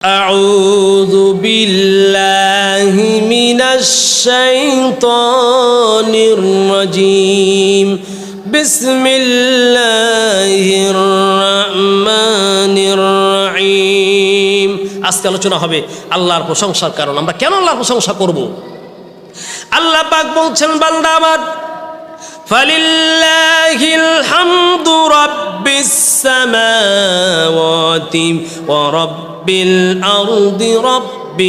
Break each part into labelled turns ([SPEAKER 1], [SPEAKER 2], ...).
[SPEAKER 1] أعوذ بالله من الشيطان الرجيم بسم الله الرحمن الرحيم আজকে আলোচনা হবে আল্লাহর প্রশংসার কারণ আমরা কেন আল্লাহর প্রশংসা করব আল্লাহ পাক বলছেন বান্দা আমার فلله الحمد رب السماوات ورب الأرض رب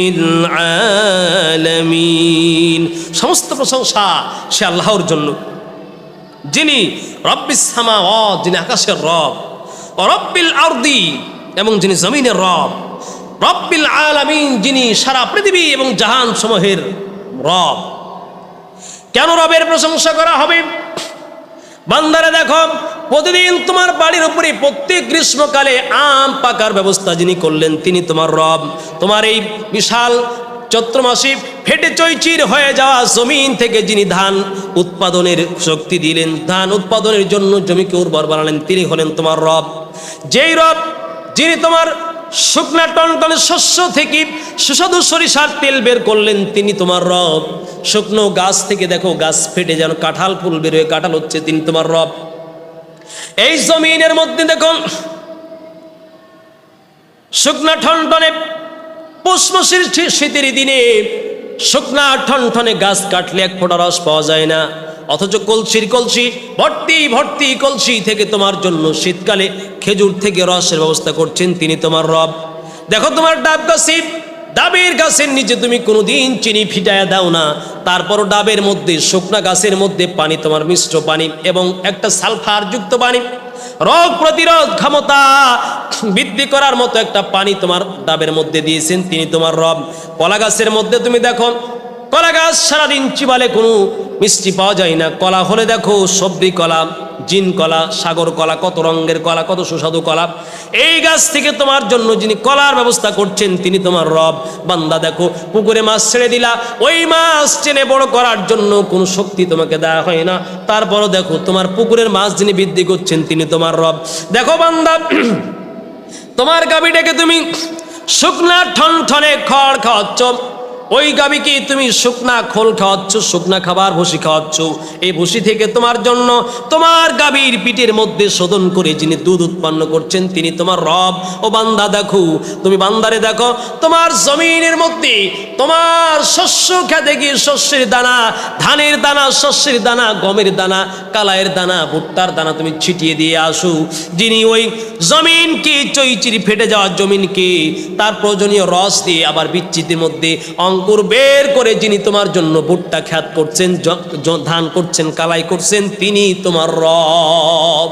[SPEAKER 1] العالمين সমস্ত প্রশংসা সে আল্লাহর জন্য যিনি রব্বিস সামাওয়াত যিনি আকাশের রব ও রব্বিল আরদি এবং যিনি জমিনের রব রব্বিল আলামিন যিনি সারা পৃথিবী এবং জাহান সমূহের রব কেন রবের প্রশংসা করা হবে বান্দারে দেখো, প্রতিদিন তোমার বাড়ির উপরে প্রত্যেক গ্রীষ্মকালে আম পাকার ব্যবস্থা যিনি করলেন, তিনি তোমার রব। তোমার এই বিশাল চৈত্র মাসে ফেটে চৈচির হয়ে যাওয়া জমিন থেকে যিনি ধান উৎপাদনের শক্তি দিলেন, ধান উৎপাদনের জন্য জমিকে উর্বর বানালেন, তিনি হলেন তোমার রব। যেই রব, যিনি তোমার শুকনা টনটনে শস্য থেকে সুস্বাদু সরিষার তেল বের করলেন, তিনি তোমার রব। শুকনো গাছ থেকে দেখো গাছ ফেটে যেন কাঁঠাল ফুল বেরোয়, কাঁঠাল হচ্ছে তিনি তোমার রব। এই জমিনের মধ্যে দেখো, শুকনা ঠনটনে পুষ্পশীর শীতের দিনে শুকনা ঠনঠনে গাছ কাটলে এক ফোঁটা রস পাওয়া যায় না। অথচ কলসির কলসি, ভর্তি ভর্তি কলসি থেকে তোমার জন্য শীতকালে খেজুর থেকে রসের ব্যবস্থা করছেন তিনি তোমার রব। দেখো তোমার ডাব গাছি ডাবের গাছের নিচে তুমি কোনোদিন চিনি ফিটায়া দাও না। তারপরও ডাবের মধ্যে, শুকনা গাছের মধ্যে পানি তোমার মিশ্র পানি এবং একটা সালফার যুক্ত পানি। রোগ প্রতিরোধ ক্ষমতা বৃদ্ধি করার মতো একটা পানি তোমার ডাবের মধ্যে দিয়েছেন তিনি তোমার রব। কলা গাছের মধ্যে তুমি দেখো, কলা গাছ সারাদিন চিবালে কোনো মিষ্টি পাওয়া যায় না। কলা হলে দেখো সবজি কলা। জিন কলা, সাগর কলা, কত রঙের কলা, কত সুস্বাদু কলা। এই গাছ থেকে তোমার জন্য যিনি কলার ব্যবস্থা করছেন, তিনি তোমার রব। বান্দা, দেখো, পুকুরে মাছ ছেড়ে দিলা। ওই মাছ টেনে বড় করার জন্য কোনো শক্তি তোমাকে দেওয়া হয় না। তারপরও দেখো, তোমার পুকুরের মাছ যিনি বৃদ্ধি করছেন, তিনি তোমার রব। দেখো, বান্দা, তোমার গাবিটাকে তুমি শুকনা ঠন ঠনে খড় খাওয়াচ্ছ। ওই গাবিকে তুমি শুকনা খোল খাওয়াচ্ছ, শুকনা খাবার ভুসি খাওয়াচ্ছ? এই ভুসি থেকে তোমার জন্য তোমার গাবির পিঠের মধ্যে শোধন করে যিনি দুধ উৎপন্ন করছেন, তিনি তোমার রব। ও বান্দা, দেখো, তুমি বান্দারে দেখো, তোমার জমিনের মধ্যে তোমার শস্য খেতে গিয়ে শস্যের দানা, ধানের দানা, শস্যের দানা, গমের দানা কালায়ের দানা, ভুট্টার দানা তুমি ছিটিয়ে দিয়ে আসো। যিনি ওই জমিনকে, চৈচিরি ফেটে যাওয়া জমিনকে তার প্রয়োজনীয় রস দিয়ে আবার বিচ্ছিতির মধ্যে অঙ্কুর বের করে যিনি তোমার জন্য ভুট্টা খ্যাত করছেন ধান করছেন, কালাই করছেন, তিনি তোমার রব।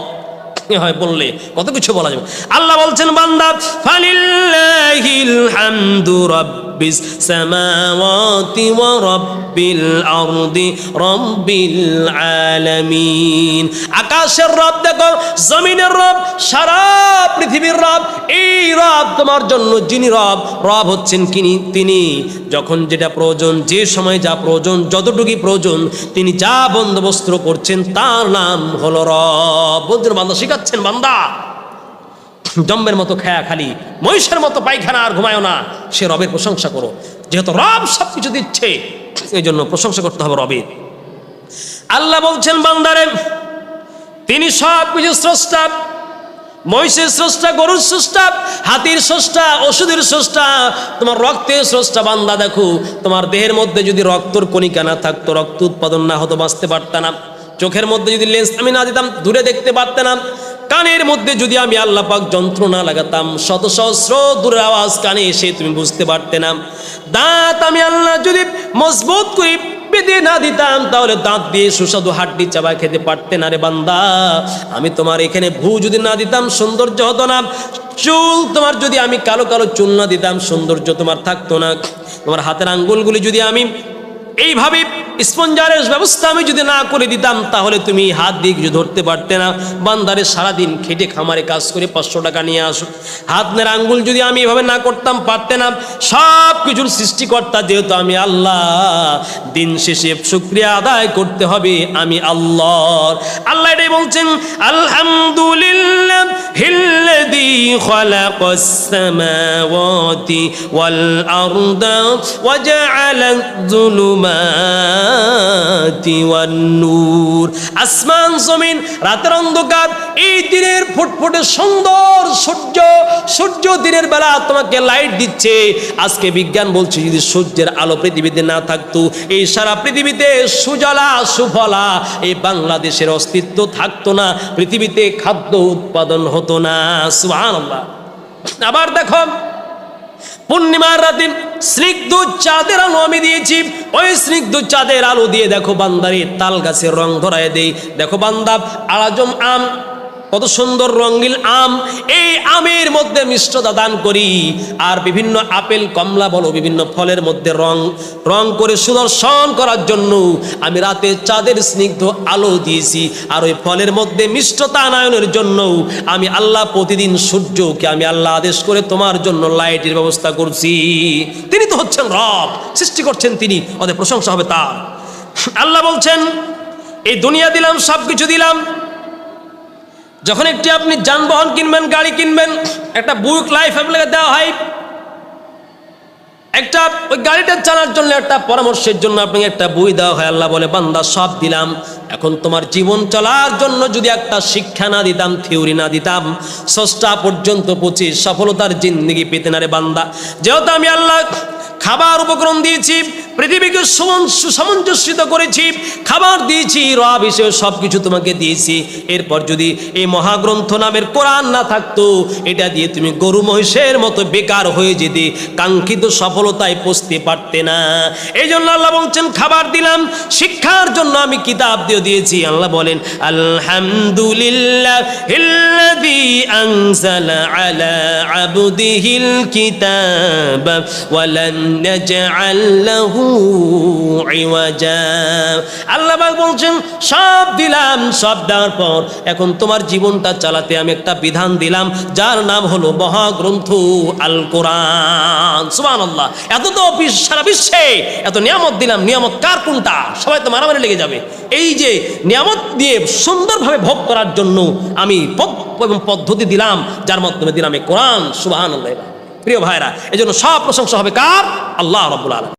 [SPEAKER 1] হয় বললে কত কিছু বলা যাবে। আল্লাহ বলছেন, বান্দা, ফালিল্লাহিল হামদু রাব্বিস সামাওয়াতি ওয়া রাব্বিল আরদি রাব্বিল আলামিন। আকাশের রব দেখো, জমিনের রব, সারা পৃথিবীর রব, এই রব তোমার জন্য যিনি রব রব হচ্ছেন কিনি তিনি। যখন যেটা প্রয়োজন, যে সময় যা প্রয়োজন যতটুকু প্রয়োজন, তিনি যা বন্দোবস্ত করছেন, তার নাম হলো রব। বলছেন, বান্দা শিখাচ্ছেন বান্দা। জম্বের মতো খেয়া খালি, মহিষের মতো পায়খানা আর ঘুমায়ও না। সে রবের প্রশংসা করো। যেহেতু রব সব কিছু দিচ্ছে এই জন্য প্রশংসা করতে হবে রবের। আল্লাহ বলছেন, বান্দারে, তিনি সব কিছু স্রষ্টা, মহিষের স্রষ্টা, গরুর স্রষ্টা, হাতির স্রষ্টা, ওষুধের স্রষ্টা, তোমার রক্তের স্রষ্টা, বান্দা দেখো, তোমার দেহের মধ্যে যদি রক্তর কণিকা না থাকতো, রক্ত উৎপাদন না হতো, বাঁচতে পারতাম না। চোখের মধ্যে যদি লেন্স আমি না দিতাম, দূরে দেখতে পারতাম না। কানের মধ্যে যদি আমি আল্লাহ পাক যন্ত্র না লাগাতাম, শত সহস্র দূরের আওয়াজ কানে এসে তুমি বুঝতে পারতে না। দাঁত আমি আল্লাহ যদি মজবুত করি, বেঁধে না দিতাম, তাহলে দাঁত দিয়ে সুস্বাদু হাড্ডি চাবা খেতে পারতে না রে বান্দা। আমি তোমার এখানে ভু যদি না দিতাম, সৌন্দর্য হতো না। চুল তোমার যদি আমি কালো কালো চুল না দিতাম, সৌন্দর্য তোমার থাকতো না। তোমার হাতের আঙ্গুলগুলি যদি আমি এইভাবে স্পঞ্জারের ব্যবস্থা আমি যদি না করে দিতাম, তাহলে তুমি হাত দিয়ে কিছু ধরতে পারতে না। বান্দারে সারাদিন খেটে খামারে কাজ করে পাঁচশো টাকা নিয়ে আসো। হাতের আঙ্গুল যদি আমি এভাবে না করতাম, পারতে না। সব কিছুর সৃষ্টিকর্তা যেহেতু আমি আল্লাহ, দিন শেষে শুক্রিয়া আদায় করতে হবে আমি আল্লাহর। আল্লাহ এটাই বলছেন, আলহামদুলিল্লাহ হিল্লাযী খালাকাস সামাওয়াতি ওয়াল আরদা وجعل الظلمات والنور আসমান জমিন রাতের অন্ধকার এই দিনের ফুটফুটে সুন্দর সূর্য সূর্য দিনের বেলা তোমাকে লাইট দিচ্ছে আজকে বিজ্ঞান বলছে যদি সূর্যের আলো পৃথিবীতে না থাকতো এই সারা পৃথিবীতে সুজলা সুফলা এই বাংলাদেশের অস্তিত্ব থাকতো না পৃথিবীতে খাদ্য উৎপাদন হতো না সুবহানাল্লাহ আবার দেখো, পূর্ণিমার রাতে স্নিগ্ধ চাঁদের আলো আমি দিয়েছি। ওই স্নিগ্ধ চাঁদের আলো দিয়ে দেখো বান্দারে তাল গাছের রং ধরায় দেই দেখো বান্দা, আলাজম আম কত সুন্দর রঙিল আম। এই আমের মধ্যে মিষ্টতা দান করি। আর বিভিন্ন আপেল, কমলা বলো, বিভিন্ন ফলের মধ্যে রং। রং করে সুদর্শন করার জন্য আমি রাতে চাঁদের স্নিগ্ধ আলো দিয়েছি। আর ওই ফলের মধ্যে মিষ্টতা আনায়নের জন্য আমি আল্লাহ প্রতিদিন সূর্যকে আমি আল্লাহ আদেশ করে তোমার জন্য লাইটের ব্যবস্থা করছি। তিনি তো হচ্ছেন রব, সৃষ্টি করছেন তিনি, ওদের প্রশংসা হবে তার। আল্লাহ বলছেন, এই দুনিয়া দিলাম সব কিছু দিলাম। যখন একটি আপনি যানবাহন কিনবেন, গাড়ি কিনবেন, একটা বুক লাইফ আপনাকে দেওয়া হয়, একটা ওই গাড়িটা চালার জন্য, একটা পরামর্শের জন্য আপনাকে একটা বই দেওয়া হয়। আল্লাহ বলে, বান্দা সব দিলাম এখন তোমার জীবন চলার জন্য যদি একটা শিক্ষা না দিতাম, থিওরি না দিতাম, ষষ্ঠা পর্যন্ত পৌঁছে সফলতার জিন্দিগি পেতে না রে বান্দা। যেহেতু আমি আল্লাহ খাবার উপকরণ দিয়েছি, পৃথিবীকে সুসামঞ্জস্যিত করেছি, খাবার দিয়েছি, রব হিসেবে সব কিছু তোমাকে দিয়েছি। এরপর যদি এই মহাগ্রন্থ নামের কোরআন না থাকতো, এটা দিয়ে তুমি গরু মহিষের মতো বেকার হয়ে যেতে, কাঙ্ক্ষিত সফলতায় পৌঁছতে পারতে না। এই জন্য আল্লাহ বলছেন, খাবার দিলাম, শিক্ষার জন্য আমি কিতাব দিয়ে দিয়েছি। আল্লাহ বলেন আলহামদুলিল্লাহ আনজালা আলা আবদিহিল কিতাব ওয়ালান নাজআল লাহু ইওয়াজা। আল্লাহ বলছেন, সব দিলাম, সব দেওয়ার পর এখন তোমার জীবনটা চালাতে আমি একটা বিধান দিলাম, যার নাম হলো মহাগ্রন্থ আল কোরআন সুবহানাল্লাহ। এত তো সারা বিশ্বে, এত নিয়ামত দিলাম, নিয়ামত কার কোনটা? সবাই তো মারামারি লেগে যাবে। এই যে নিয়ামত দিয়ে সুন্দরভাবে ভোগ করার জন্য আমি এবং পদ্ধতি দিলাম, যার মাধ্যমে দিলাম কোরআন সুবাহ প্রিয় ভাইরা এই জন্য সব প্রশংসা হবে কার? আল্লাহ রব্বুল আলম